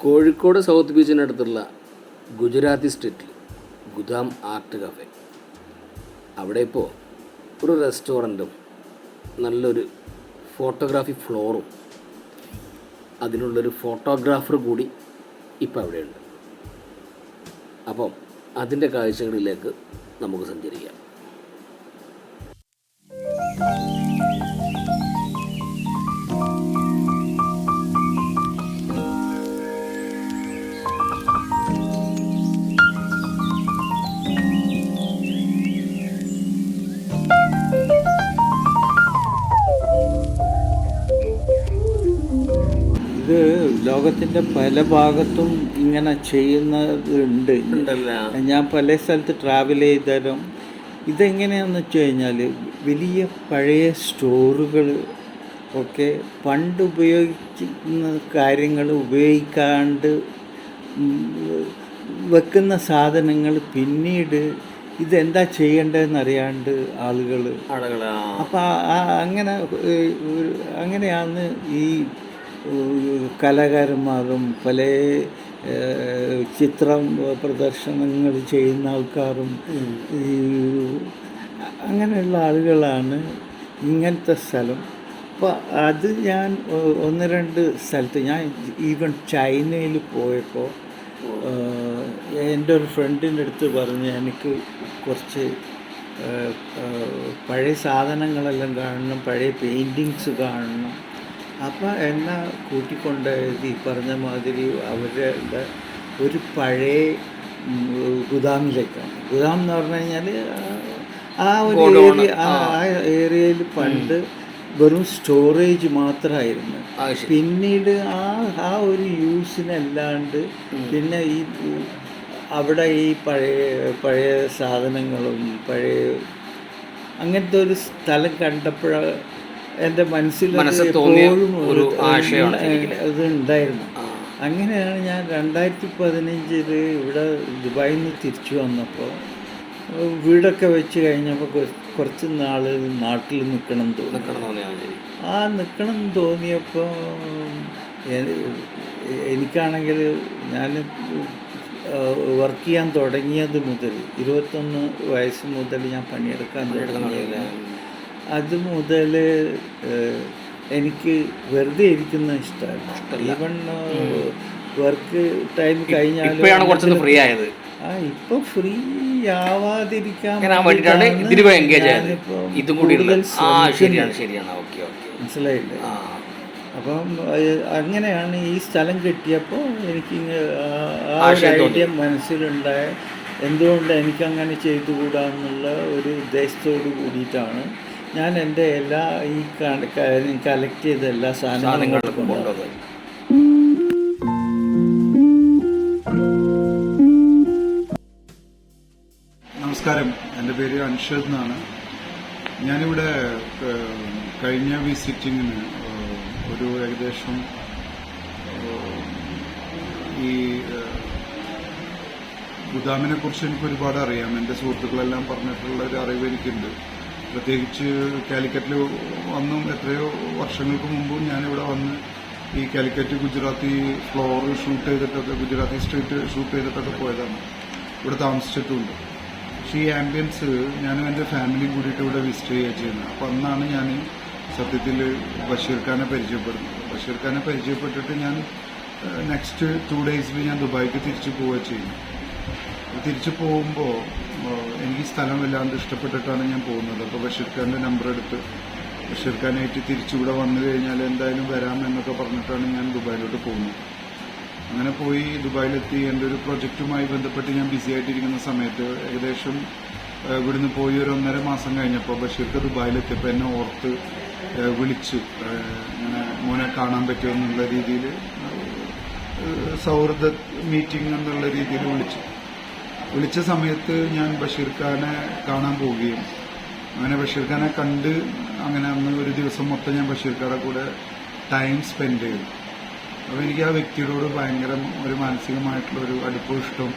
Kozhikode south ബീച്ചിനടുത്തുള്ള Gujarati സ്ട്രീറ്റിൽ Gudam art cafe. അവിടെ ഇപ്പോൾ ഒരു റെസ്റ്റോറന്റും നല്ലൊരു ഫോട്ടോഗ്രാഫി ഫ്ലോറും അതിനുള്ളൊരു ഫോട്ടോഗ്രാഫർ കൂടി ഇപ്പം അവിടെയുണ്ട്. അപ്പം അതിന്റെ കാഴ്ചകളിലേക്ക് നമുക്ക് സഞ്ചരിക്കാം. ലോകത്തിന്റെ പല ഭാഗത്തും ഇങ്ങനെ ചെയ്യുന്നതുണ്ട് ഞാൻ പല സ്ഥലത്ത് ട്രാവൽ ചെയ്താലും ഇതെങ്ങനെയാണെന്ന് വെച്ച് കഴിഞ്ഞാൽ വലിയ പഴയ സ്റ്റോറുകൾ ഒക്കെ പണ്ട് ഉപയോഗിക്കുന്ന കാര്യങ്ങൾ ഉപയോഗിക്കാണ്ട് വെക്കുന്ന സാധനങ്ങൾ പിന്നീട് ഇതെന്താ ചെയ്യേണ്ടതെന്ന് അറിയാണ്ട് ആളുകൾ. ആളുകളാ അപ്പം അങ്ങനെ അങ്ങനെയാണ് ഈ കലാകാരന്മാരും പല ചിത്രം പ്രദർശനങ്ങൾ ചെയ്യുന്ന ആൾക്കാരും ഈ അങ്ങനെയുള്ള ആളുകളാണ് ഇങ്ങനത്തെ സ്ഥലം. അപ്പോൾ അത് ഞാൻ ഒന്ന് രണ്ട് സ്ഥലത്ത് ഞാൻ ഈവൻ ചൈനയിൽ പോയപ്പോൾ എന്റെ ഒരു ഫ്രണ്ടിന്റെ അടുത്ത് പറഞ്ഞ് എനിക്ക് കുറച്ച് പഴയ സാധനങ്ങളെല്ലാം കാണണം പഴയ പെയിന്റിങ്സ് കാണണം. അപ്പോൾ എണ്ണ കൂട്ടിക്കൊണ്ട് ഈ പറഞ്ഞ മാതിരി അവരുടെ ഒരു പഴയ ഗുദാമിലേക്കാണ്. ഗുദാം എന്ന് പറഞ്ഞു കഴിഞ്ഞാൽ ആ ഒരു ഏരിയ ആ ഏരിയയിൽ പണ്ട് വെറും സ്റ്റോറേജ് മാത്രമായിരുന്നു പിന്നീട് ആ ആ ഒരു യൂസിനല്ലാണ്ട് പിന്നെ ഈ അവിടെ ഈ പഴയ പഴയ സാധനങ്ങളും പഴയ അങ്ങനത്തെ ഒരു സ്ഥലം കണ്ടപ്പോഴ എന്റെ മനസ്സിൽ തോന്നിയ ഒരു ആശയമാണ് അത് ഉണ്ടായിരുന്നു. അങ്ങനെയാണ് ഞാൻ രണ്ടായിരത്തി പതിനഞ്ചിൽ ഇവിടെ ദുബായിൽ നിന്ന് തിരിച്ചു വന്നപ്പോൾ വീടൊക്കെ വെച്ച് കഴിഞ്ഞപ്പോൾ കുറച്ച് നാൾ നാട്ടിൽ നിൽക്കണം തോന്നി. ആ നിൽക്കണം എന്ന് തോന്നിയപ്പോൾ എനിക്കാണെങ്കിൽ ഞാൻ വർക്ക് ചെയ്യാൻ തുടങ്ങിയത് മുതൽ ഇരുപത്തൊന്ന് വയസ്സ് മുതൽ ഞാൻ പണിയെടുക്കാൻ തുടങ്ങിയത്. അത് മുതൽ എനിക്ക് വെറുതെ ഇരിക്കുന്ന ഇഷ്ടമല്ല ഈവൺ വർക്ക് ടൈം കഴിഞ്ഞാലും കുറച്ചൊന്ന് ഫ്രീ ആയത്. ആ ഇപ്പൊ ഫ്രീ ആവാതിരിക്കാൻ വേണ്ടിയിട്ടാണ് ഇതിന് എൻഗേജ് ആയത്. ഇതും കൂടി ശരിയാണ് ശരിയാണ്. ഓക്കെ ഓക്കെ മനസ്സിലായില്ലേ? അപ്പം അങ്ങനെയാണ് ഈ സ്ഥലം കിട്ടിയപ്പോൾ എനിക്ക് ആ- ഒരു. ഐഡിയ മനസ്സിലുണ്ടായ എന്തുകൊണ്ട് എനിക്കങ്ങനെ ചെയ്തുകൂടാന്നുള്ള ഒരു ഉദ്ദേശത്തോട് കൂടിയിട്ടാണ് ഞാൻ എന്റെ എല്ലാ ഈ കളക്ട് ചെയ്ത എല്ലാ സാധനങ്ങളും കൊണ്ടുവന്നത്. നമസ്കാരം. എന്റെ പേര് അൻഷദ് എന്നാണ്. ഞാനിവിടെ കഴിഞ്ഞ വിസിറ്റിങ്ങിന് ഒരു ഏകദേശം ഈ ഗുദാമിനെ കുറിച്ച് എനിക്ക് ഒരുപാട് അറിയാം എന്റെ സുഹൃത്തുക്കളെല്ലാം പറഞ്ഞിട്ടുള്ള ഒരു അറിവ് എനിക്കുണ്ട്. പ്രത്യേകിച്ച് കാലിക്കറ്റിൽ വന്നും എത്രയോ വർഷങ്ങൾക്ക് മുമ്പും ഞാനിവിടെ വന്ന് ഈ കാലിക്കറ്റ് ഗുജറാത്തി ഫ്ലോർ ഷൂട്ട് ചെയ്തിട്ടൊക്കെ ഗുജറാത്തി സ്ട്രീറ്റ് ഷൂട്ട് ചെയ്തിട്ടൊക്കെ പോയതാണ്. ഇവിടെ താമസിച്ചിട്ടുണ്ട്. പക്ഷേ ഈ ആംബിയൻസ് ഞാനും എന്റെ ഫാമിലിയും കൂടിയിട്ട് ഇവിടെ വിസിറ്റ് ചെയ്യുക ചെയ്യുന്നത്. അപ്പോൾ അന്നാണ് ഞാൻ സത്യത്തിൽ ബഷീർ ഖാനെ പരിചയപ്പെടുന്നത്. ബഷീർ ഖാനെ പരിചയപ്പെട്ടിട്ട് ഞാൻ നെക്സ്റ്റ് ടു ഡേയ്സിൽ ഞാൻ ദുബായിക്ക് തിരിച്ചു പോവുക ചെയ്യുന്നു തിരിച്ചു പോകുമ്പോൾ സ്ഥലം വല്ലാണ്ട് ഇഷ്ടപ്പെട്ടിട്ടാണ് ഞാൻ പോകുന്നത്. അപ്പോൾ ബഷീർ നമ്പർ എടുത്ത് ബഷീർ ഖാനായിട്ട് തിരിച്ചിവിടെ വന്നു കഴിഞ്ഞാൽ എന്തായാലും വരാം എന്നൊക്കെ പറഞ്ഞിട്ടാണ് ഞാൻ ദുബായിലോട്ട് പോകുന്നത്. അങ്ങനെ പോയി ദുബായിലെത്തി. എന്റെ ഒരു പ്രൊജക്റ്റുമായി ബന്ധപ്പെട്ട് ഞാൻ ബിസി ആയിട്ടിരിക്കുന്ന സമയത്ത് ഏകദേശം ഇവിടുന്ന് പോയി ഒരു ഒന്നര മാസം കഴിഞ്ഞപ്പോൾ ബഷീർക്ക് ദുബായിലെത്തിയപ്പോൾ എന്നെ ഓർത്ത് വിളിച്ചു. ഇങ്ങനെ മോനെ കാണാൻ പറ്റുമോ? എന്നുള്ള രീതിയിൽ സൗഹൃദ മീറ്റിംഗ് എന്നുള്ള രീതിയിൽ വിളിച്ചു. വിളിച്ച സമയത്ത് ഞാൻ ബഷീർ ഖാനെ കാണാൻ പോവുകയും അങ്ങനെ ബഷീർ ഖാനെ കണ്ട് അങ്ങനെ അന്ന് ഒരു ദിവസം മൊത്തം ഞാൻ ബഷീർ ഖാനെ കൂടെ ടൈം സ്പെൻഡ് ചെയ്തു. അപ്പോൾ എനിക്ക് ആ വ്യക്തിയോട് ഭയങ്കര ഒരു മാനസികമായിട്ടുള്ള ഒരു അടുപ്പവും ഇഷ്ടം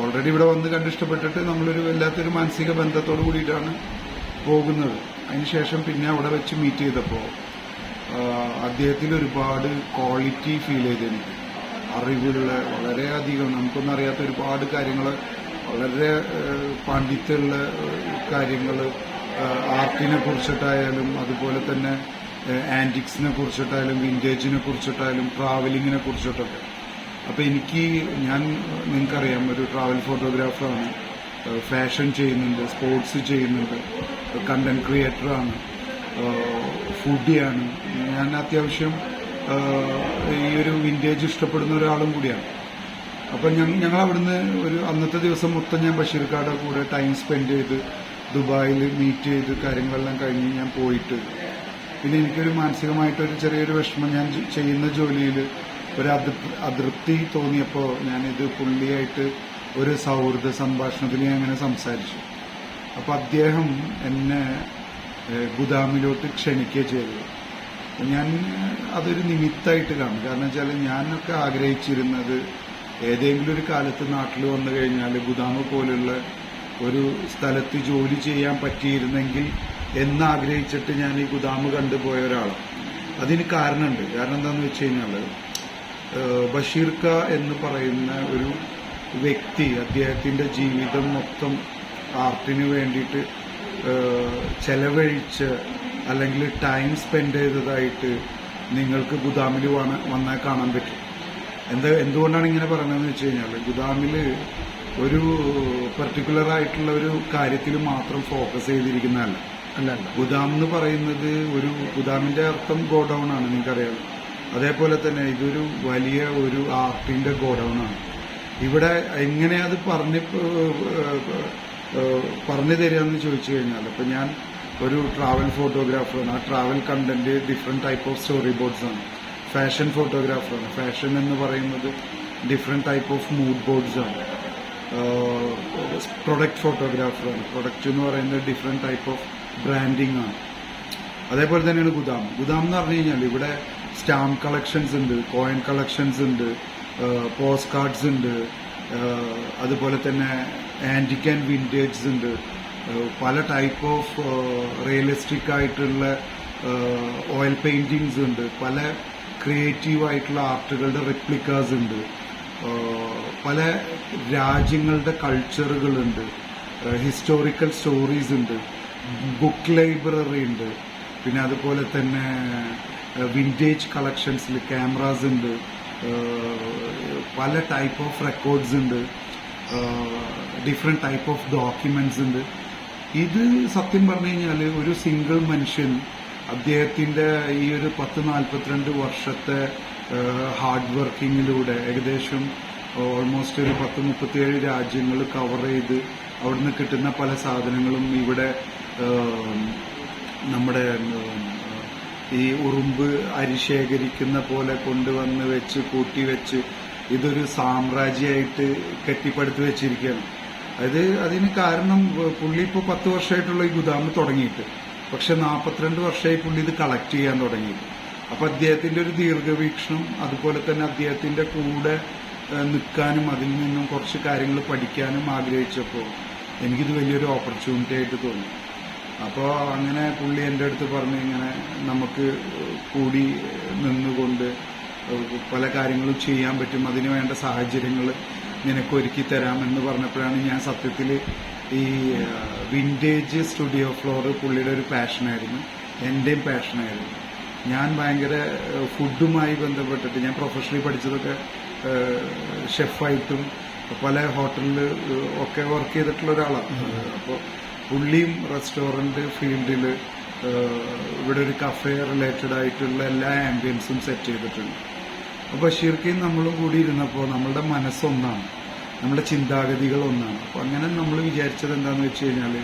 ഓൾറെഡി ഇവിടെ വന്ന് കണ്ട് ഇഷ്ടപ്പെട്ടിട്ട് നമ്മളൊരു വല്ലാത്തൊരു മാനസിക ബന്ധത്തോട് കൂടിയിട്ടാണ് പോകുന്നത്. അതിനുശേഷം പിന്നെ അവിടെ വെച്ച് മീറ്റ് ചെയ്തപ്പോൾ അദ്ദേഹത്തിൽ ഒരുപാട് ക്വാളിറ്റി ഫീൽ ചെയ്ത് എനിക്ക് അറിവുള്ള വളരെയധികം നമുക്കൊന്നും അറിയാത്ത ഒരുപാട് കാര്യങ്ങൾ വളരെ പാണ്ഡിത്യമുള്ള കാര്യങ്ങൾ ആർട്ടിനെ കുറിച്ചിട്ടായാലും അതുപോലെ തന്നെ ആന്റിക്സിനെ കുറിച്ചിട്ടായാലും വിന്റേജിനെ കുറിച്ചിട്ടായാലും ട്രാവലിങ്ങിനെ കുറിച്ചിട്ടൊക്കെ. അപ്പോൾ എനിക്ക് ഞാൻ നിങ്ങൾക്കറിയാം ഒരു ട്രാവൽ ഫോട്ടോഗ്രാഫറാണ്. ഫാഷൻ ചെയ്യുന്നുണ്ട് സ്പോർട്സ് ചെയ്യുന്നുണ്ട് കണ്ടന്റ് ക്രിയേറ്ററാണ് ഫുഡിയാണ്. ഞാൻ അത്യാവശ്യം ഈ ഒരു വിന്റേജ് ഇഷ്ടപ്പെടുന്ന ഒരാളും കൂടിയാണ്. അപ്പം ഞങ്ങൾ അവിടുന്ന് ഒരു അന്നത്തെ ദിവസം മൊത്തം ഞാൻ ബഷീർക്കാടെ കൂടെ ടൈം സ്പെൻഡ് ചെയ്ത് ദുബായിൽ മീറ്റ് ചെയ്ത് കാര്യങ്ങളെല്ലാം കഴിഞ്ഞ് ഞാൻ പോയിട്ട്. പിന്നെ എനിക്കൊരു മാനസികമായിട്ടൊരു ചെറിയൊരു വിഷമം ഞാൻ ചെയ്യുന്ന ജോലിയിൽ ഒരു അതൃ- അതൃപ്തി തോന്നിയപ്പോൾ ഞാനിത് പുള്ളിയായിട്ട് ഒരു സൗഹൃദ സംഭാഷണത്തിൽ ഞാൻ അങ്ങനെ സംസാരിച്ചു. അപ്പോൾ അദ്ദേഹം എന്നെ ഗുദാമിലോട്ട് ക്ഷണിക്കുകയും ചെയ്തത്. ഞാൻ അതൊരു നിമിത്തമായിട്ട് കാണും. കാരണം വെച്ചാൽ ഞാനൊക്കെ ആഗ്രഹിച്ചിരുന്നത് ഏതെങ്കിലും ഒരു കാലത്ത് നാട്ടിൽ വന്നു കഴിഞ്ഞാൽ ഗുദാമ പോലുള്ള ഒരു സ്ഥലത്ത് ജോലി ചെയ്യാൻ പറ്റിയിരുന്നെങ്കിൽ എന്നാഗ്രഹിച്ചിട്ട് ഞാൻ ഈ ഗുദാമ് കണ്ടുപോയ ഒരാളാണ്. അതിന് കാരണമുണ്ട്. കാരണം എന്താണെന്ന് വെച്ച് കഴിഞ്ഞാൽ ബഷീർക്ക എന്ന് പറയുന്ന ഒരു വ്യക്തി അദ്ദേഹത്തിന്റെ ജീവിതം മൊത്തം ആർട്ടിന് വേണ്ടിയിട്ട് ചെലവഴിച്ച് അല്ലെങ്കിൽ ടൈം സ്പെൻഡ് ചെയ്തതായിട്ട് നിങ്ങൾക്ക് ഗുദാമിൽ വന്ന- വന്നാൽ കാണാൻ പറ്റും. എന്താ എന്തുകൊണ്ടാണ് ഇങ്ങനെ പറയുന്നതെന്ന് വെച്ച് കഴിഞ്ഞാൽ ഗുദാമിൽ ഒരു പെർട്ടിക്കുലർ ആയിട്ടുള്ള ഒരു കാര്യത്തിൽ മാത്രം ഫോക്കസ് ചെയ്തിരിക്കുന്നതല്ല. അല്ല ഗുദാം എന്ന് പറയുന്നത് ഒരു ഗുദാമിന്റെ അർത്ഥം ഗോഡൌൺ ആണ് നിങ്ങൾക്കറിയാം. അതേപോലെ തന്നെ ഇതൊരു വലിയ ഒരു ആർട്ടിന്റെ ഗോഡൌൺ ആണ്. ഇവിടെ എങ്ങനെ അത് പറഞ്ഞ് പറഞ്ഞു തരിക തരികയെന്ന് ചോദിച്ചു കഴിഞ്ഞാൽ അപ്പം ഞാൻ ഒരു ട്രാവൽ ഫോട്ടോഗ്രാഫറാണ് ആ travel content different type of story boards ആണ് ഫാഷൻ ഫോട്ടോഗ്രാഫറാണ് ഫാഷൻ എന്ന് പറയുന്നത് different type of mood boards ആണ്. പ്രൊഡക്റ്റ് ഫോട്ടോഗ്രാഫറാണ് പ്രൊഡക്റ്റ് എന്ന് പറയുന്നത് ഡിഫറെന്റ് ടൈപ്പ് ഓഫ് ബ്രാൻഡിങ് ആണ്. അതേപോലെ തന്നെയാണ് ഗുദാം. ഗുദാം എന്ന് പറഞ്ഞു കഴിഞ്ഞാൽ ഇവിടെ സ്റ്റാമ്പ് കളക്ഷൻസ് ഉണ്ട് കോയിൻ കളക്ഷൻസ് ഉണ്ട് പോസ്റ്റ് കാർഡ്സ് ഉണ്ട് അതുപോലെ തന്നെ ആന്റിക് ആൻഡ് വിന്റേജ് ഉണ്ട്. പല ടൈപ്പ് ഓഫ് റിയലിസ്റ്റിക് ആയിട്ടുള്ള ഓയിൽ പെയിന്റിങ്സ് ഉണ്ട്. പല ക്രിയേറ്റീവ് ആയിട്ടുള്ള ആർട്ടുകളുടെ റെപ്ലിക്കാസ് ഉണ്ട്. പല രാജ്യങ്ങളുടെ കൾച്ചറുകളുണ്ട് ഹിസ്റ്റോറിക്കൽ സ്റ്റോറീസ് ഉണ്ട്. ബുക്ക് ലൈബ്രറി ഉണ്ട്. പിന്നെ അതുപോലെ തന്നെ വിന്റേജ് കളക്ഷൻസിൽ ക്യാമറാസ് ഉണ്ട്. പല ടൈപ്പ് ഓഫ് റെക്കോർഡ്സ് ഉണ്ട്. ഡിഫറെന്റ് ടൈപ്പ് ഓഫ് ഡോക്യുമെന്റ്സ് ഉണ്ട്. ഇത് സത്യം പറഞ്ഞു കഴിഞ്ഞാൽ ഒരു സിംഗിൾ മനുഷ്യൻ അദ്ദേഹത്തിന്റെ ഈ ഒരു പത്ത് നാൽപ്പത്തിരണ്ട് വർഷത്തെ ഹാർഡ് വർക്കിങ്ങിലൂടെ ഏകദേശം ഓൾമോസ്റ്റ് ഒരു പത്ത് മുപ്പത്തിയേഴ് രാജ്യങ്ങൾ കവർ ചെയ്ത് അവിടുന്ന് കിട്ടുന്ന പല സാധനങ്ങളും ഇവിടെ നമ്മുടെ ഈ ഉറുമ്പ് അരി ശേഖരിക്കുന്ന പോലെ കൊണ്ടുവന്ന് വെച്ച് കൂട്ടി വെച്ച് ഇതൊരു സാമ്രാജ്യമായിട്ട് കെട്ടിപ്പടുത്ത് വെച്ചിരിക്കുകയാണ്. അത് അതിന് കാരണം പുള്ളി ഇപ്പോൾ പത്ത് വർഷമായിട്ടുള്ള ഈ ഗുദാമ് തുടങ്ങിയിട്ട്. പക്ഷെ നാൽപ്പത്തിരണ്ട് വർഷമായി പുള്ളി ഇത് കളക്ട് ചെയ്യാൻ തുടങ്ങിയിട്ട്. അപ്പൊ അദ്ദേഹത്തിന്റെ ഒരു ദീർഘവീക്ഷണം അതുപോലെ തന്നെ അദ്ദേഹത്തിന്റെ കൂടെ നിൽക്കാനും അതിൽ നിന്നും കുറച്ച് കാര്യങ്ങൾ പഠിക്കാനും ആഗ്രഹിച്ചപ്പോൾ എനിക്കിത് വലിയൊരു ഓപ്പർച്യൂണിറ്റി ആയിട്ട് തോന്നി. അപ്പോൾ അങ്ങനെ പുള്ളി എന്റെ അടുത്ത് പറഞ്ഞു ഇങ്ങനെ നമുക്ക് കൂടി നിന്നുകൊണ്ട് പല കാര്യങ്ങളും ചെയ്യാൻ പറ്റും അതിന് വേണ്ട സാഹചര്യങ്ങൾ നിനക്ക് ഒരുക്കി തരാം എന്ന് പറഞ്ഞപ്പോഴാണ് ഞാൻ സത്യത്തിൽ ഈ വിന്റേജ് സ്റ്റുഡിയോ ഫ്ലോർ പുള്ളിയുടെ ഒരു പാഷനായിരുന്നു എന്റെയും പാഷനായിരുന്നു ഞാൻ ഭയങ്കര ഫുഡുമായി ബന്ധപ്പെട്ടിട്ട് ഞാൻ പ്രൊഫഷണലി പഠിച്ചതൊക്കെ ഷെഫായിട്ടും പല ഹോട്ടലിൽ ഒക്കെ വർക്ക് ചെയ്തിട്ടുള്ള ഒരാളാണ്. അപ്പോൾ പുള്ളിയും റെസ്റ്റോറന്റ് ഫീൽഡിൽ ഇവിടെ ഒരു കഫേ റിലേറ്റഡ് ആയിട്ടുള്ള എല്ലാ ആംബിയൻസും സെറ്റ് ചെയ്തിട്ടുണ്ട്. അപ്പോൾ ബഷീർക്കയും നമ്മളും കൂടി ഇരുന്നപ്പോൾ നമ്മളുടെ മനസ്സൊന്നാണ്. നമ്മുടെ ചിന്താഗതികൾ ഒന്നാണ് അപ്പോൾ അങ്ങനെ നമ്മൾ വിചാരിച്ചത് എന്താണെന്ന് വെച്ച് കഴിഞ്ഞാൽ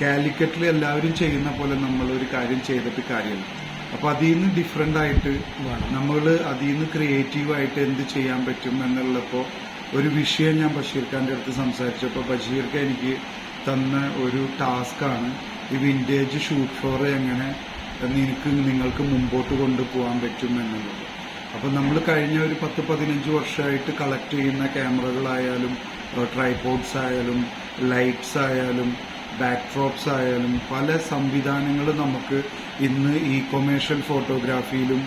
കാലിക്കറ്റിൽ എല്ലാവരും ചെയ്യുന്ന പോലെ നമ്മൾ ഒരു കാര്യം ചെയ്തിട്ട് കാര്യമില്ല. അപ്പോൾ അതിൽ നിന്ന് ഡിഫറെന്റ് ആയിട്ട് നമ്മൾ അതിൽ നിന്ന് ക്രിയേറ്റീവായിട്ട് എന്ത് ചെയ്യാൻ പറ്റും എന്നുള്ളപ്പോൾ ഒരു വിഷയം ഞാൻ ബഷീർ ഖാന്റെ അടുത്ത് സംസാരിച്ചപ്പോൾ ബഷീർ ഖാൻ എനിക്ക് തന്ന ഒരു ടാസ്ക്കാണ് ഈ വിന്റേജ് ഷൂട്ട് ഫ്ലോർ എങ്ങനെ നിനക്ക് നിങ്ങൾക്ക് മുമ്പോട്ട് കൊണ്ടുപോകാൻ പറ്റും എന്നുള്ളത്. അപ്പം നമ്മൾ കഴിഞ്ഞ ഒരു പത്ത് പതിനഞ്ച് വർഷമായിട്ട് കളക്ട് ചെയ്യുന്ന ക്യാമറകളായാലും ട്രൈപോഡ്സ് ആയാലും ലൈറ്റ്സ് ആയാലും ബാക്ക്ഡ്രോപ്സ് ആയാലും പല സംവിധാനങ്ങൾ നമുക്ക് ഇന്ന് ഈ കൊമേഴ്ഷ്യൽ ഫോട്ടോഗ്രാഫിയിലും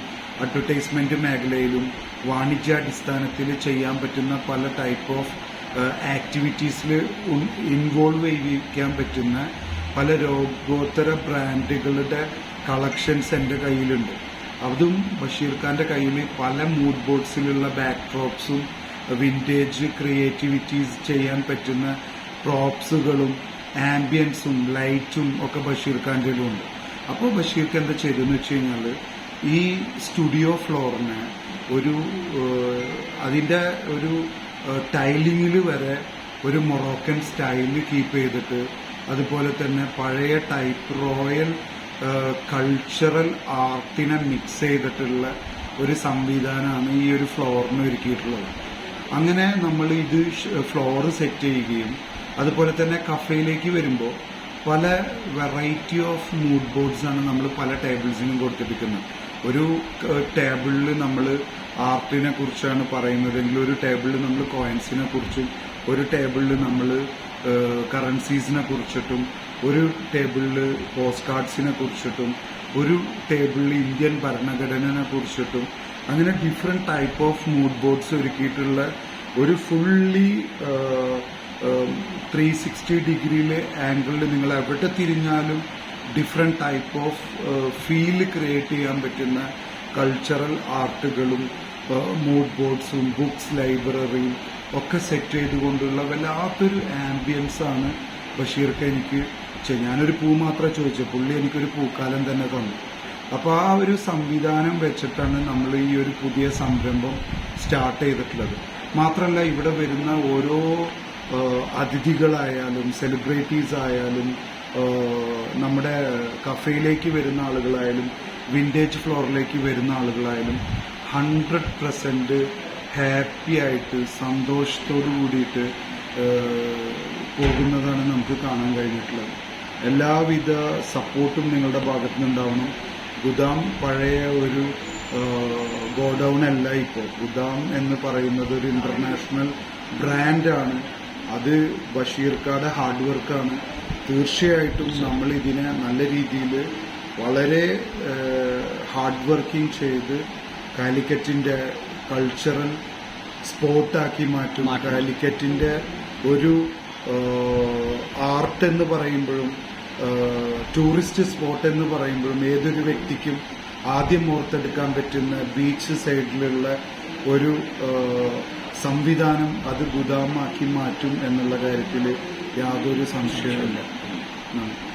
അഡ്വർടൈസ്മെന്റ് മേഖലയിലും വാണിജ്യാടിസ്ഥാനത്തിൽ ചെയ്യാൻ പറ്റുന്ന പല ടൈപ്പ് ഓഫ് ആക്ടിവിറ്റീസിൽ ഇൻവോൾവ് ചെയ്യിക്കാൻ പറ്റുന്ന പല രോഗോത്തര ബ്രാൻഡുകളുടെ കളക്ഷൻസ് എന്റെ കയ്യിലുണ്ട്. അതും ബഷീർ ഖാന്റെ കയ്യിൽ പല മൂഡ് ബോർഡ്സിലുള്ള ബാക്ക് ഡ്രോപ്സും വിന്റേജ് ക്രിയേറ്റിവിറ്റീസ് ചെയ്യാൻ പറ്റുന്ന പ്രോപ്സുകളും ആംബിയൻസും ലൈറ്റും ഒക്കെ ബഷീർ ഖാന്റെ ഉണ്ട് അപ്പോൾ ബഷീർക്ക് എന്താ ചെയ്തതെന്ന് വെച്ച് കഴിഞ്ഞാൽ ഈ സ്റ്റുഡിയോ ഫ്ലോറിനെ ഒരു അതിന്റെ ഒരു ടൈലിങ്ങിൽ വരെ ഒരു മൊറോക്കൻ സ്റ്റൈലിൽ കീപ്പ് ചെയ്തിട്ട് അതുപോലെ തന്നെ പഴയ ടൈപ്പ് റോയൽ കൾച്ചറൽ ആർട്ടിനെ മിക്സ് ചെയ്തിട്ടുള്ള ഒരു സംവിധാനമാണ് ഈ ഒരു ഫ്ലോറിന് ഒരുക്കിയിട്ടുള്ളത്. അങ്ങനെ നമ്മൾ ഇത് ഫ്ലോർ സെറ്റ് ചെയ്യുകയും അതുപോലെ തന്നെ കഫേയിലേക്ക് വരുമ്പോൾ പല വെറൈറ്റി ഓഫ് മൂഡ് ബോർഡ്സ് ആണ് നമ്മൾ പല ടേബിൾസിനും കൊടുത്തിരിക്കുന്നത്. ഒരു ടേബിളിൽ നമ്മൾ ആർട്ടിനെ കുറിച്ചാണ് പറയുന്നതെങ്കിൽ ഒരു ടേബിളിൽ നമ്മൾ കോയിൻസിനെ കുറിച്ചും ഒരു ടേബിളിൽ നമ്മൾ കറൻസീസിനെ കുറിച്ചിട്ടും ഒരു ടേബിളിൽ പോസ്റ്റ് കാർഡ്സിനെ കുറിച്ചിട്ടും ഒരു ടേബിളിൽ ഇന്ത്യൻ ഭരണഘടനയെ കുറിച്ചിട്ടും അങ്ങനെ different type of mood boards ഒരുക്കിയിട്ടുള്ള ഒരു ഫുള്ളി ത്രീ സിക്സ്റ്റി ഡിഗ്രിയിലെ ആംഗിളിൽ നിങ്ങൾ എവിടെ തിരിഞ്ഞാലും different type of feel create ചെയ്യാൻ പറ്റുന്ന കൾച്ചറൽ ആർട്ടുകളും മൂഡ് ബോർഡ്സും ബുക്സ് ലൈബ്രറിയും ഒക്കെ സെറ്റ് ചെയ്തുകൊണ്ടുള്ള വല്ലാത്തൊരു ആംബിയൻസാണ് ബഷീർക്ക് എനിക്ക് ഞാനൊരു പൂ മാത്രമേ ചോദിച്ചു. പുള്ളി എനിക്കൊരു പൂക്കാലം തന്നെ തന്നു. അപ്പോൾ ആ ഒരു സംവിധാനം വെച്ചിട്ടാണ് നമ്മൾ ഈ ഒരു പുതിയ സംരംഭം സ്റ്റാർട്ട് ചെയ്തിട്ടുള്ളത്. മാത്രമല്ല ഇവിടെ വരുന്ന ഓരോ അതിഥികളായാലും സെലിബ്രിറ്റീസ് ആയാലും നമ്മുടെ കഫേയിലേക്ക് വരുന്ന ആളുകളായാലും വിന്റേജ് ഫ്ലോറിലേക്ക് വരുന്ന ആളുകളായാലും ഹൺഡ്രഡ് പെർസെന്റ് ഹാപ്പി ആയിട്ട് സന്തോഷത്തോടു കൂടിയിട്ട് പോകുന്നതാണ് നമുക്ക് കാണാൻ കഴിഞ്ഞിട്ടുള്ളത്. എല്ലാവിധ സപ്പോർട്ടും നിങ്ങളുടെ ഭാഗത്തു നിന്നുണ്ടാവണം ഗുദാം പഴയ ഒരു ഗോഡൗൺ അല്ല ഇപ്പോൾ. ഗുദാം എന്ന് പറയുന്നത് ഒരു ഇന്റർനാഷണൽ ബ്രാൻഡാണ് അത് ബഷീർക്കാട് ഹാർഡ് വർക്കാണ് തീർച്ചയായിട്ടും നമ്മൾ ഇതിനെ നല്ല രീതിയിൽ വളരെ ഹാർഡ് വർക്കിംഗ് ചെയ്ത് കാലിക്കറ്റിന്റെ കൾച്ചറൽ സ്പോട്ടാക്കി മാറ്റും. കാലിക്കറ്റിന്റെ ഒരു ആർട്ട് എന്ന് പറയുമ്പോഴും ടൂറിസ്റ്റ് സ്പോട്ട് എന്ന് പറയുമ്പോഴും ഏതൊരു വ്യക്തിക്കും ആദ്യം ഓർത്തെടുക്കാൻ പറ്റുന്ന ബീച്ച് സൈഡിലുള്ള ഒരു സംവിധാനം അത് ഗുദാമാക്കി മാറ്റും എന്നുള്ള കാര്യത്തിൽ യാതൊരു സംശയവുമില്ല. നന്ദി.